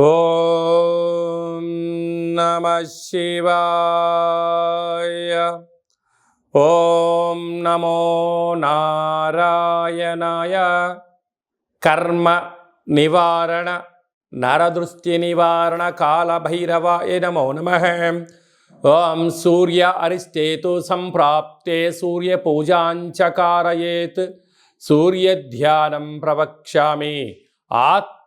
ఓం నమ శివాయ. ఓం నమో నారాయణాయ. కర్మ నివారణ నరదృష్టి నివారణ కాళభైరవాయ నమో నమ. ఓం సూర్య అరిష్టేతు సంప్రాప్తే సూర్యపూజాంచకారయేత్ సూర్యధ్యానం ప్రవక్ష్యామి. ఆత్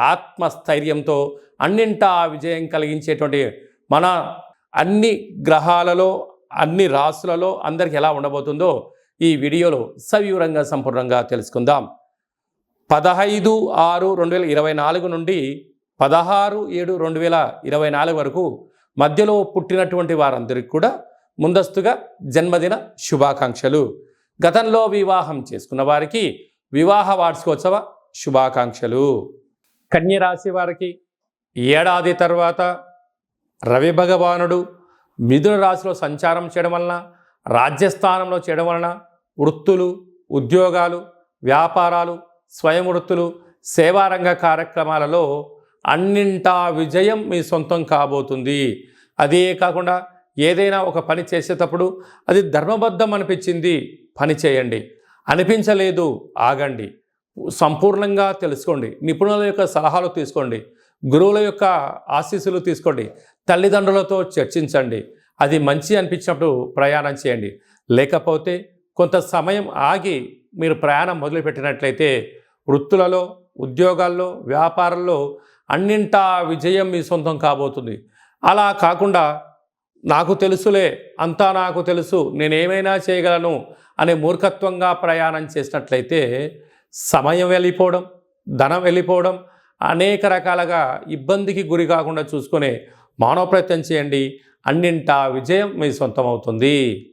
ఆత్మస్థైర్యంతో అన్నింటా విజయం కలిగించేటువంటి మన అన్ని గ్రహాలలో అన్ని రాసులలో అందరికి ఎలా ఉండబోతుందో ఈ వీడియోలో సవివరంగా సంపూర్ణంగా తెలుసుకుందాం. పదహైదు ఆరు రెండు వేల ఇరవై నాలుగు నుండి పదహారు ఏడు రెండు వేల ఇరవై నాలుగు వరకు మధ్యలో పుట్టినటువంటి వారందరికీ కూడా ముందస్తుగా జన్మదిన శుభాకాంక్షలు. గతంలో వివాహం చేసుకున్న వారికి వివాహ వార్షికోత్సవ శుభాకాంక్షలు. కన్యరాశి వారికి ఏడాది తర్వాత రవి భగవానుడు మిథున రాశిలో సంచారం చేయడం వలన రాజ్యస్థానంలో చేయడం వలన వృత్తులు ఉద్యోగాలు వ్యాపారాలు స్వయం వృత్తులు సేవారంగ కార్యక్రమాలలో అన్నింటా విజయం మీ సొంతం కాబోతుంది. అదే కాకుండా ఏదైనా ఒక పని చేసేటప్పుడు అది ధర్మబద్ధం అనిపించింది పని చేయండి. అనిపించలేదు ఆగండి. సంపూర్ణంగా తెలుసుకోండి. నిపుణుల యొక్క సలహాలు తీసుకోండి. గురువుల యొక్క ఆశీస్సులు తీసుకోండి. తల్లిదండ్రులతో చర్చించండి. అది మంచి అనిపించినప్పుడు ప్రయాణం చేయండి. లేకపోతే కొంత సమయం ఆగి మీరు ప్రయాణం మొదలుపెట్టినట్లయితే వృత్తులలో ఉద్యోగాల్లో వ్యాపారంలో అన్నింటా విజయం మీ సొంతం కాబోతుంది. అలా కాకుండా నాకు తెలుసులే అంతా నాకు తెలుసు నేనేమైనా చేయగలను అనే మూర్ఖత్వంగా ప్రయాణం చేసినట్లయితే సమయం వెళ్ళిపోవడం ధనం వెళ్ళిపోవడం అనేక రకాలుగా ఇబ్బందికి గురి కాకుండా చూసుకునే మానవ ప్రయత్నం చేయండి. అన్నింటా విజయం మీ సొంతం అవుతుంది